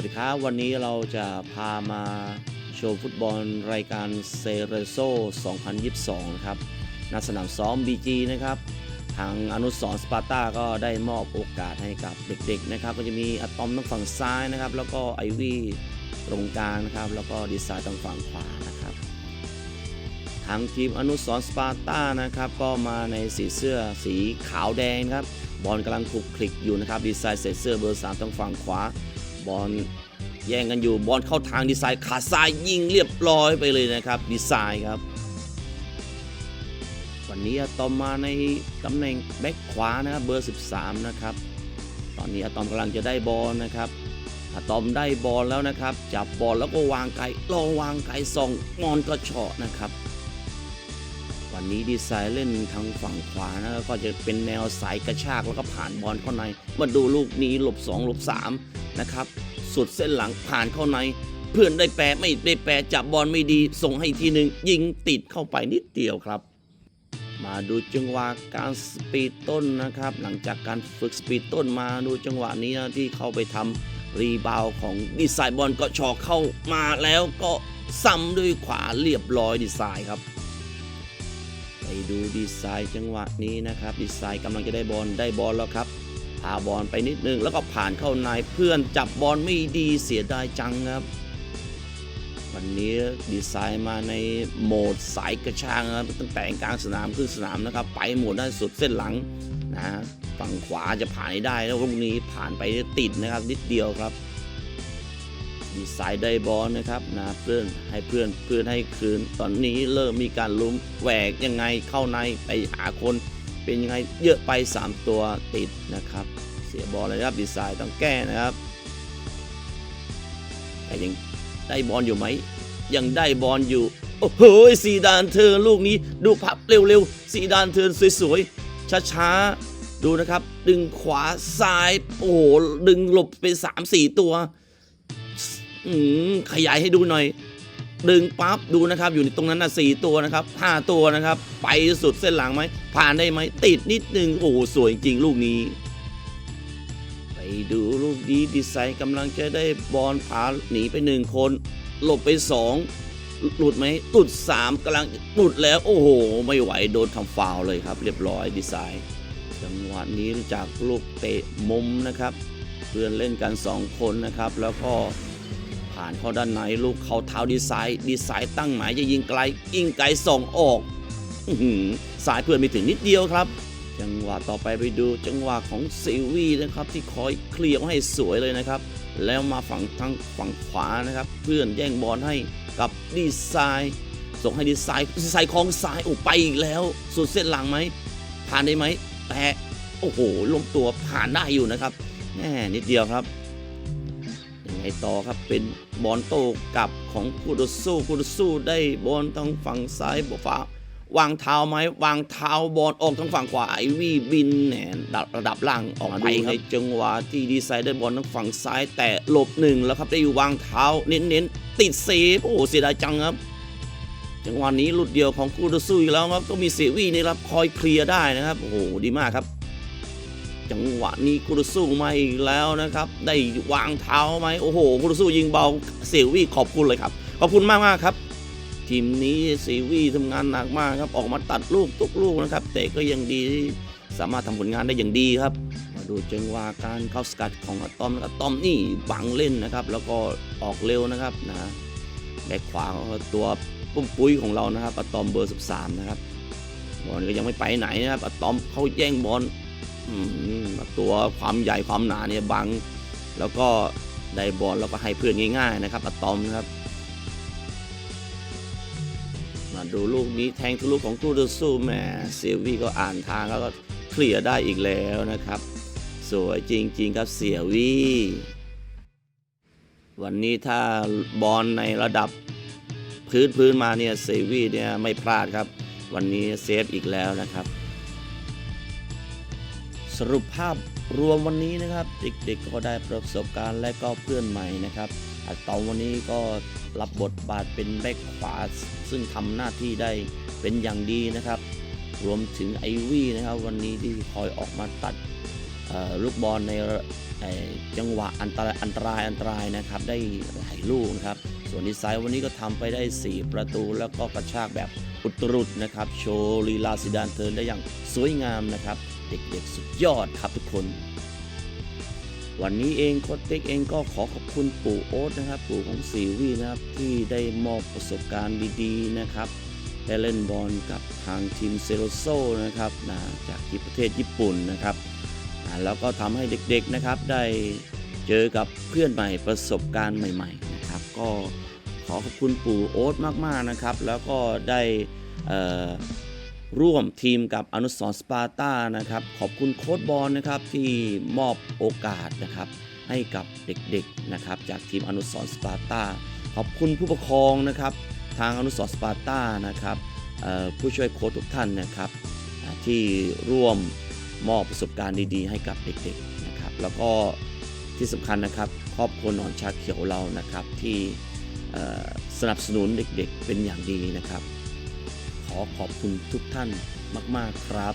วัสดีครับ วันนี้เราจะพามาโชว์ฟุตบอลรายการเซเรโซ 2022 นะครับณสนามซ้อม BG นะครับ ทางอนุสรสปาร์ตาก็ได้มอบโอกาสให้กับเด็กๆนะครับ ก็จะมีอะตอมทางฝั่งซ้ายนะครับ แล้วก็ไอวี่ตรงกลางนะครับ แล้วก็ดีไซน์ทางฝั่งขวานะครับ ทางทีมอนุสรสปาร์ตานะครับ ก็มาในสีเสื้อสีขาวแดงครับ บอลกำลังคลุกคลิกอยู่นะครับ ดีไซน์เสื้อเบอร์ 3 ทางฝั่งขวา บอลแย่งกันอยู่บอลเข้าทางดีไซน์ขาซ้ายยิงเรียบร้อยไปเลยนะครับดีไซน์ครับ วันนี้อะตอมมาในตำแหน่งแบ็คขวานะครับเบอร์ 13 นะครับ ตอนนี้อะตอมกำลังจะได้บอลนะครับอะตอมได้บอลแล้วนะครับ จับบอลแล้วก็วางไกลลองวางไกลส่องมอนก็เฉาะนะครับ วันนี้ดีไซน์เล่นทางฝั่งขวานะก็จะเป็นแนวสายกระชากแล้วก็ผ่านบอลเข้าใน มาดูลูกนี้หลบ2หลบ3นะครับ สุดเส้นหลังผ่านเข้าใน เพื่อนได้แปรไม่ได้แปรจับบอลไม่ดี ส่งให้ทีหนึ่งยิงติดเข้าไปนิดเดียวครับ มาดูจังหวะการสปีดต้นนะครับ หลังจากการฝึกสปีดต้นมาดูจังหวะนี้นะที่เข้าไปทำรีบาวของดีไซน์บอลก็ชอเข้ามาแล้วก็ซ้ำด้วยขวาเรียบร้อยดีไซน์ครับ ไปดูดีไซน์จังหวะนี้นะครับ ดีไซน์กำลังจะได้บอลได้บอลแล้วครับพาบอลไปนิดนึง แล้วก็ผ่านเข้าในเพื่อนจับบอลไม่ดีเสียดายจังครับ วันนี้ดีไซน์มาในโหมดสายกระชากครับตั้งแต่กลางสนามครึ่งสนามนะครับ ไปหมดด้านสุดเส้นหลังนะฝั่งขวาจะผ่านได้แล้วลูกนี้ผ่านไปติดนะครับนิดเดียวครับ ดีไซน์ได้บอลนะครับนะเพื่อนให้เพื่อนเพื่อนให้คืน ตอนนี้เริ่มมีการลุ้มแหวกยังไงเข้าในไปหาคน เป็นยังไงเยอะไป 3 ตัวติดนะครับ เสียบอลเลยนะครับดีไซน์ต้องแก้นะครับแต่ยังได้บอลอยู่ไหม ยังได้บอลอยู่ โอ้โหสีดานเทินลูกนี้ดูพับเร็วๆสีดานเทินสวยๆช้าๆดูนะครับ ดึงขวาซ้าย โอ้โห ดึงหลบไป 3-4 ตัว อืมขยายให้ดูหน่อย ดึงปั๊บดูนะครับ อยู่ในตรงนั้นนะสี่ตัวนะครับห้าตัวนะครับ ไปสุดเส้นหลังไหมผ่านได้ไหมติดนิดนึงโอ้สวยจริงลูกนี้ ไปดูลูกนี้ดีไซน์กำลังจะได้บอลผาหนีไปหนึ่งคน หลบไปสองหลุดไหมหลุดสามกำลังหลุดแล้วโอ้โห ไม่ไหวโดนทำฟาวเลยครับ เรียบร้อยดีไซน์จังหวะนี้จากลูกเตะมุมนะครับ เพื่อนเล่นกันสองคนนะครับ แล้วก็ ผ่านเข้าด้านในลูกเขาเท้าดีไซน์ดีไซน์ตั้งหมายจะยิงไกลยิงไกลส่งออกสายเพื่อนไม่ถึงนิดเดียวครับ จังหวะต่อไปไปดูจังหวะของซิลวีนะครับที่คอยเคลียร์ให้สวยเลยนะครับ แล้วมาฝั่งทางฝั่งขวานะครับ เพื่อนแย่งบอลให้กับดีไซน์ส่งให้ดีไซน์ดีไซน์ของซ้ายโอ้ไปอีกแล้ว สุดเส้นหลังไหมผ่านได้ไหมแต่โอ้โหลงตัวผ่านได้อยู่นะครับแน่นิดเดียวครับ ไงต่อครับ เป็นบอลโต้กลับของคูโดซูคูโดซูได้บอลทางฝั่งซ้ายบฟ้าวางเท้าไหมวางเท้าบอลออกทางฝั่งขวาไอวี่บินแหนดับระดับล่างออกไปในจังหวะที่ดีไซน์ได้บอลทางฝั่งซ้ายแต่หลบหนึ่งแล้วครับได้วางเท้าเน้นๆ ติดเซฟโอ้โหเสียดายจังครับ จังหวะนี้หลุดเดียวของคูโดซูอีกแล้วครับก็มีเซวี่นี่ครับคอยเคลียร์ได้นะครับโอ้โหดีมากครับ จังหวะนี้คุรุสู้มาอีกแล้วนะครับ ได้วางเท้าไหมโอ้โหคุรุสู้ยิงเบาเซวี่ขอบคุณเลยครับ ขอบคุณมากมากครับ ทีมนี้เซวี่ทำงานหนักมากครับ ออกมาตัดลูกทุกลูกนะครับ แต่ก็ยังดีสามารถทำผลงานได้อย่างดีครับ มาดูจังหวะการเข้าสกัดของอะตอมนะครับอะตอมนี่บังเล่นนะครับ แล้วก็ออกเร็วนะครับนะแบ็คขวาตัวปุ้มปุ้ยของเรานะครับอะตอมเบอร์ 13 นะครับบอลก็ยังไม่ไปไหนนะครับอะตอมเขาแย่งบอล ตัวความใหญ่ความหนาเนี่ยบัง แล้วก็ได้บอลแล้วก็ให้เพื่อนง่าย ๆ นะครับอะตอมนะครับ มาดูลูกนี้แทงทะลุของคูโดซูแหมเซลวี่ก็อ่านทางแล้วก็เคลียร์ได้อีกแล้วนะครับ สวยจริง ๆ ครับเสียวีวันนี้ถ้าบอลในระดับพื้นพื้นมาเนี่ยเซวีเนี่ยไม่พลาดครับ วันนี้เซฟอีกแล้วนะครับ สรุปภาพรวมวันนี้นะครับ เด็กๆก็ได้ประสบการณ์และก็เพื่อนใหม่นะครับอะตอมวันนี้ก็รับบทบาทเป็นแบ็คขวาซึ่งทำหน้าที่ได้เป็นอย่างดีนะครับ รวมถึงไอวี่นะครับ วันนี้ที่คอยออกมาตัดลูกบอลในจังหวะอันตรายอันตรายอันตรายนะครับ ได้หลายลูกนะครับ ส่วนดีไซน์วันนี้ก็ทำไปได้ 4 ประตูแล้วก็กระชากแบบอุตรุดนะครับ โชว์ลีลาซิดานเทิร์นได้อย่างสวยงามนะครับ เด็กๆ สุดยอดครับทุกคน วันนี้เองโค้ชเต็กเองก็ขอขอบคุณปู่โอ๊ตนะครับ ปู่ของซีวีนะครับที่ได้มอบประสบการณ์ดีๆนะครับได้เล่นบอลกับทางทีมเซโรโซนะครับนะจากที่ประเทศญี่ปุ่นนะครับแล้วก็ทำให้เด็กๆนะครับได้เจอกับเพื่อนใหม่ประสบการณ์ใหม่ๆนะครับ ก็ขอขอบคุณปู่โอ๊ตมากๆนะครับ แล้วก็ได้ ร่วมทีมกับอนุสรสปาร์ตานะครับ ขอบคุณโค้ชบอลนะครับที่มอบโอกาสนะครับให้กับเด็กๆนะครับจากทีมอนุสรสปาร์ตาขอบคุณผู้ปกครองนะครับ ทางอนุสรสปาร์ตานะครับผู้ช่วยโค้ชทุกท่านนะครับ ที่ร่วมมอบประสบการณ์ดีๆ ให้กับเด็กๆนะครับ แล้วก็ที่สำคัญนะครับครอบครัวหนอนชาเขียวเรานะครับที่สนับสนุนเด็กๆเป็นอย่างดีนะครับ ขอขอบคุณทุกท่านมาก ๆ ครับ